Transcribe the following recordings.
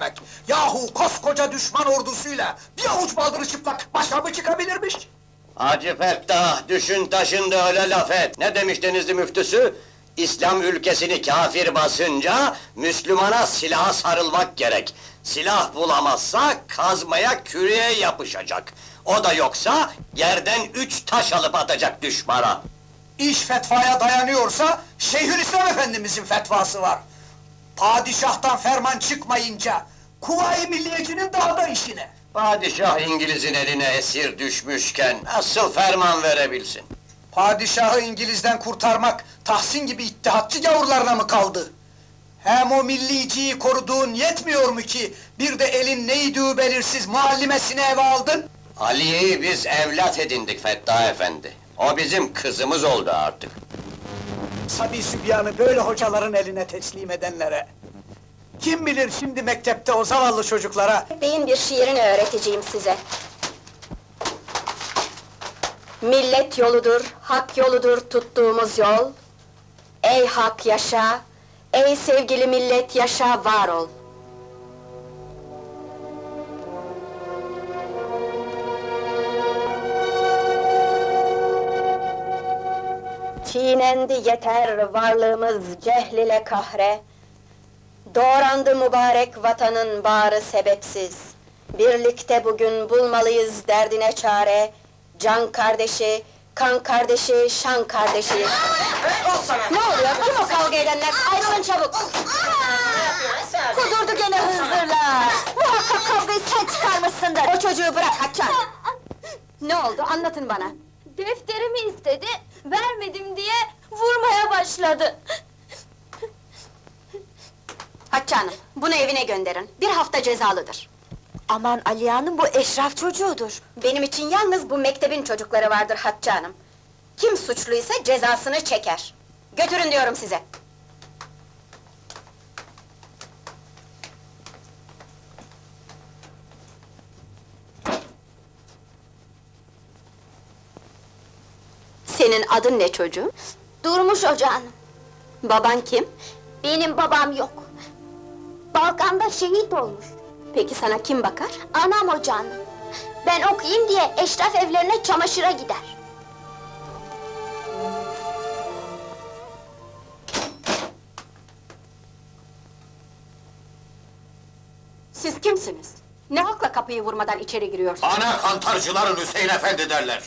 demek. Yahu koskoca düşman ordusuyla bir avuç baldırı çıplak başa mı çıkabilirmiş? Hacı Fettah, düşün taşındı öyle laf et. Ne demiş Denizli müftüsü? İslam ülkesini kafir basınca, Müslümana silaha sarılmak gerek. Silah bulamazsa, kazmaya, küreye yapışacak. O da yoksa, yerden üç taş alıp atacak düşmana. İş fetvaya dayanıyorsa, Şeyhülislam Efendimizin fetvası var. Padişahtan ferman çıkmayınca, Kuvayi Milliyeci'nin daha da işine. Padişah İngiliz'in eline esir düşmüşken, nasıl ferman verebilsin? Padişahı İngiliz'den kurtarmak, Tahsin gibi ittihatçı gavurlarına mı kaldı? Hem o milliciyi koruduğun yetmiyor mu ki, bir de elin neydiği belirsiz muallimesini eve aldın? Ali'yi biz evlat edindik Fettah Efendi. O bizim kızımız oldu artık. Sabi sübyanı böyle hocaların eline teslim edenlere. Kim bilir şimdi mektepte o zavallı çocuklara Bey'in bir şiirini öğreteceğim size. Millet yoludur, hak yoludur tuttuğumuz yol. Ey hak yaşa, ey sevgili millet yaşa var ol. Çiğnendi yeter varlığımız cehl ile kahre. Doğrandı mübarek vatanın bağrı sebepsiz. Birlikte bugün bulmalıyız derdine çare. Can kardeşi, kan kardeşi, şan kardeşi. ne oluyor? Kim o kavga edenler? Ayrılın çabuk! Kudurdu gene hınzırlar! Muhakkak kavgayı sen çıkarmışsındır! O çocuğu bırak Haçan! Ne oldu? Anlatın bana! Defterimi istedi, vermedim diye vurmaya başladı. Haçanım, bunu evine gönderin. Bir hafta cezalıdır. Aman Aliye Hanım, bu eşraf çocuğudur. Benim için yalnız bu mektebin çocukları vardır Hatice Hanım. Kim suçluysa cezasını çeker. Götürün diyorum size. Senin adın ne çocuğum? Durmuş ocağın. Baban kim? Benim babam yok. Balkan'da şehit olmuş. Peki sana kim bakar? Anam ocağın. Ben okuyayım diye eşraf evlerine çamaşıra gider. Siz kimsiniz? Ne hakla kapıyı vurmadan içeri giriyorsunuz? Bana kantarcıların Hüseyin Efendi derler.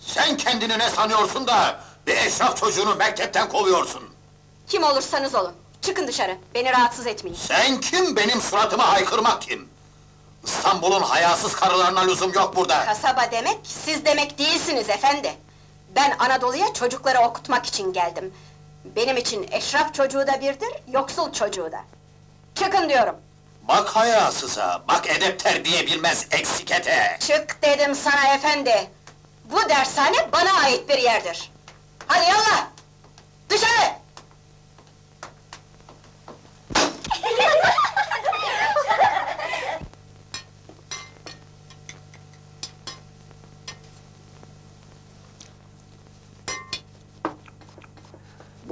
Sen kendini ne sanıyorsun da bir eşraf çocuğunu mektepten kovuyorsun? Kim olursanız olun. Çıkın dışarı, beni rahatsız etmeyin. Sen kim benim suratıma haykırmak kim? İstanbul'un hayasız karılarına lüzum yok burada. Kasaba demek, siz demek değilsiniz efendi. Ben Anadolu'ya çocukları okutmak için geldim. Benim için eşraf çocuğu da birdir, yoksul çocuğu da. Çıkın diyorum. Bak hayasıza, bak edep terbiye bilmez eksik ete. Çık dedim sana efendi. Bu dershane bana ait bir yerdir. Hadi yallah! Dışarı!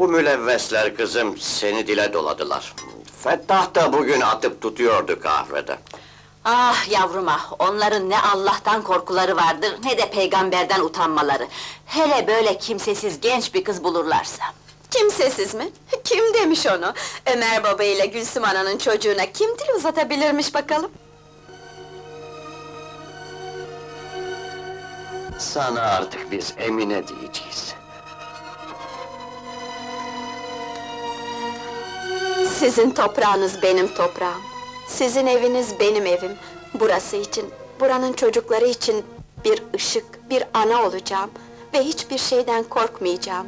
Bu mülevvesler kızım seni dile doladılar. Fettah da bugün atıp tutuyordu kahvede. Ah yavrum ah, onların ne Allah'tan korkuları vardır, ne de peygamberden utanmaları. Hele böyle kimsesiz genç bir kız bulurlarsa. Kimsesiz mi? Kim demiş onu? Ömer baba ile Gülsüm ananın çocuğuna kim dil uzatabilirmiş bakalım? Sana artık biz Emine diyeceğiz. Sizin toprağınız benim toprağım. Sizin eviniz benim evim. Burası için, buranın çocukları için bir ışık, bir ana olacağım. Ve hiçbir şeyden korkmayacağım.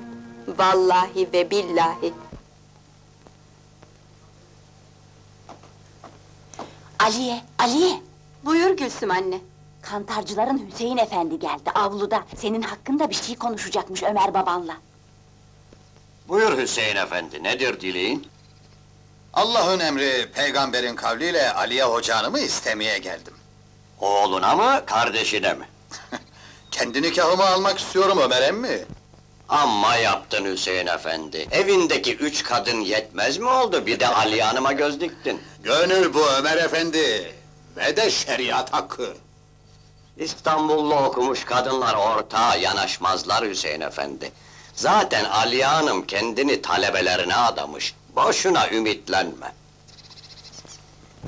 Vallahi ve billahi. Aliye, Aliye! Buyur Gülsüm anne. Kantarcıların Hüseyin efendi geldi, avluda. Senin hakkında bir şey konuşacakmış Ömer babanla. Buyur Hüseyin efendi, nedir dileğin? Allah'ın emri, peygamberin kavliyle Aliye hocanımı istemeye geldim. Oğluna mı, kardeşine mi? Kendi nikahımı almak istiyorum Ömer emmi. Amma yaptın Hüseyin efendi. Evindeki üç kadın yetmez mi oldu? Bir de Aliye Hanım'a göz diktin. Gönül bu Ömer efendi. Ve de şeriat hakkı. İstanbullu okumuş kadınlar ortağa yanaşmazlar Hüseyin efendi. Zaten Aliye Hanım kendini talebelerine adamış. Boşuna ümitlenme.